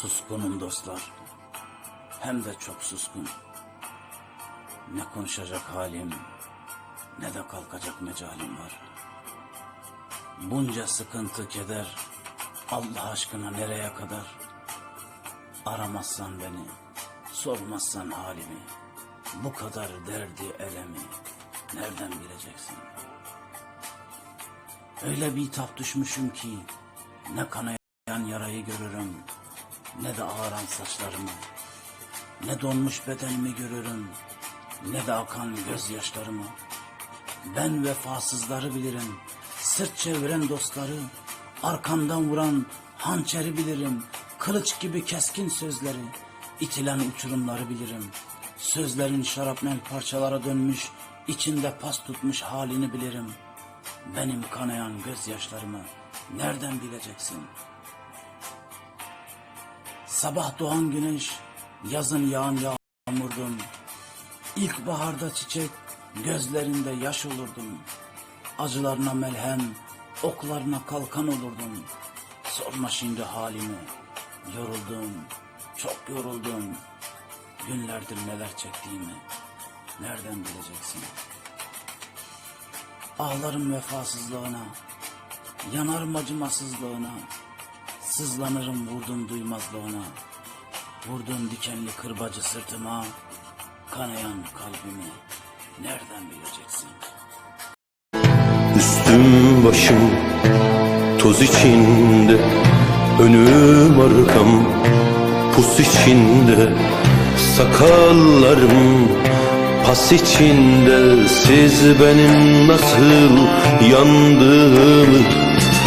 Suskunum dostlar. Hem de çok suskun. Ne konuşacak halim, ne de kalkacak mecalim var. Bunca sıkıntı, keder, Allah aşkına nereye kadar? Aramazsan beni, sormazsan halimi, bu kadar derdi, elemi nereden bileceksin? Öyle bir tap düşmüşüm ki, ne kanayan yarayı görürüm, ne de ağaran saçlarımı, ne donmuş bedenimi görürüm, ne de akan gözyaşlarımı. Ben vefasızları bilirim, sırt çeviren dostları, arkamdan vuran hançeri bilirim, kılıç gibi keskin sözleri, itilen uçurumları bilirim. Sözlerin şarapnel parçalara dönmüş, içinde pas tutmuş halini bilirim. Benim kanayan gözyaşlarımı nereden bileceksin? Sabah doğan güneş, yazın yağan yağmurdun. İlkbaharda çiçek, gözlerinde yaş olurdun. Acılarına melhem, oklarına kalkan olurdun. Sorma şimdi halimi, yoruldum, çok yoruldum. Günlerdir neler çektiğimi, nereden bileceksin? Ağlarım vefasızlığına, yanarım acımasızlığına. Sızlanırım vurdum duymazlığına. Vurdum dikenli kırbacı sırtıma. Kanayan kalbimi nereden bileceksin? Üstüm başım toz içinde Önüm arkam pus içinde Sakallarım pas içinde Siz benim nasıl yandığımı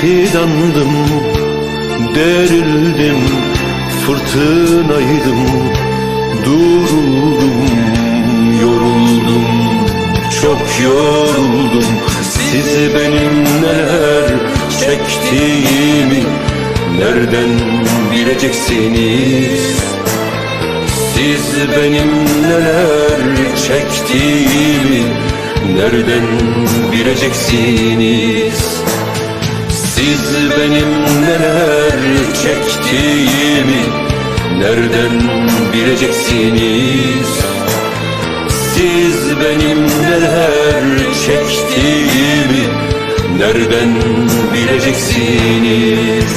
Fidandım, derildim, fırtınaydım, duruldum, yoruldum çok yoruldum. Sizi benim neler çektiğimi Nereden bileceksiniz? Siz benim neler çektiğimi Nereden bileceksiniz Siz benim neler çektiğimi Nereden bileceksiniz siz benim neler çektiğimi nereden bileceksiniz?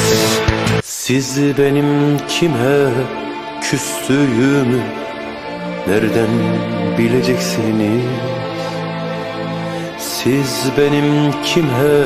Siz benim kime küstüğümü nereden bileceksiniz? Siz benim kime